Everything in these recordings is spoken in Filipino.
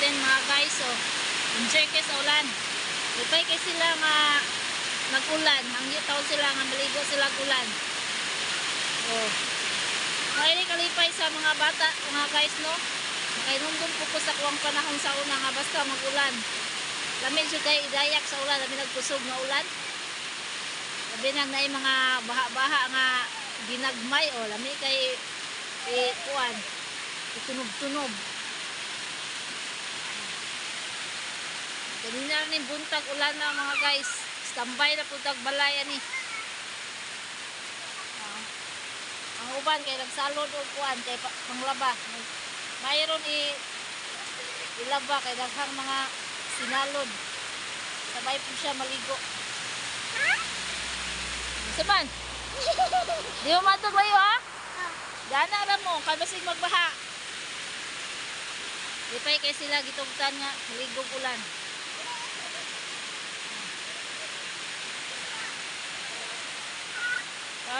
din mga guys. So, enjoy kayo sa ulan. Lipay kayo sila nga nagulan. Ang taon sila nga maligo sila gulan. Oh. Kaya kalipay sa mga bata, mga guys, no? Kaya nundun po ko sa kuwang panahon sa una nga basta magulan. Lamin siya kayo idayak sa ulan, lamin nagkusog na ulan. Labi nang na mga baha-baha nga ginagmay o lami kay eh, kuwan itunog-tunog. Ganina rin buntag ulan na mga guys. Standby na puntag balay ani. Ah. Ang uban kay nagsalod og kuan kay pa- panglaba. Mayroon i ilaba kay daghang mga sinalod. Sabay po siya maligo. Saban? Di mo matog layo ha? Gana ra mo, kay basig magbaha. Ipay kay sila gitugtan nga maligog ulan.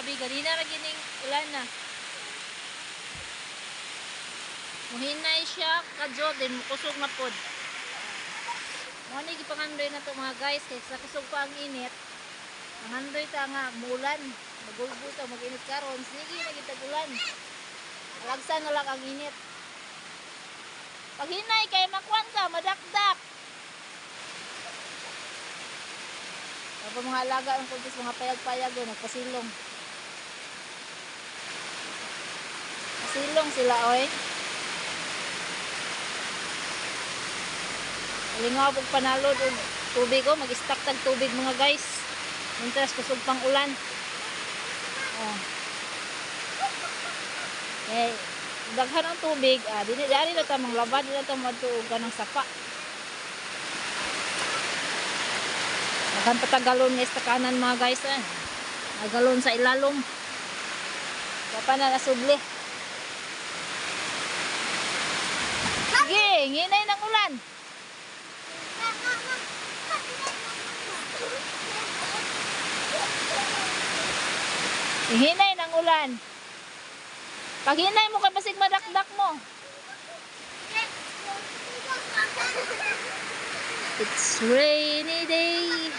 Sabi, ganina ra gining ulan na. Muhinay siya kadyo din mukusog na pod. Mo ni gipangandoy na to mga guys kay sa kusog pa ang init. Mangandoy ta nga mulan. Magulbo ta mag-init karon. Sige na kita ulan. Alagsa na lang ang init. Pag hinay kay makwan ka, madakdak. Tapos mga alaga ang kuntis mga payag-payag doon, nagpasilong. Pasilong sila, oy. Alingaw pag panalod og tubig oh, mag-stock tag tubig mga guys. Mintras kusog pang ulan. Oh. Eh, daghan ang tubig, ah, dili na ta manglaba, dili ta madtuog ng sapa. Daghan patagalon nga sa kanan mga guys eh. Nagalon sa ilalom. Kapa na nasubli. Sige, nginay ng ulan. Hinay ng ulan. Pag hinay mo kay basig madakdak mo. It's rainy day.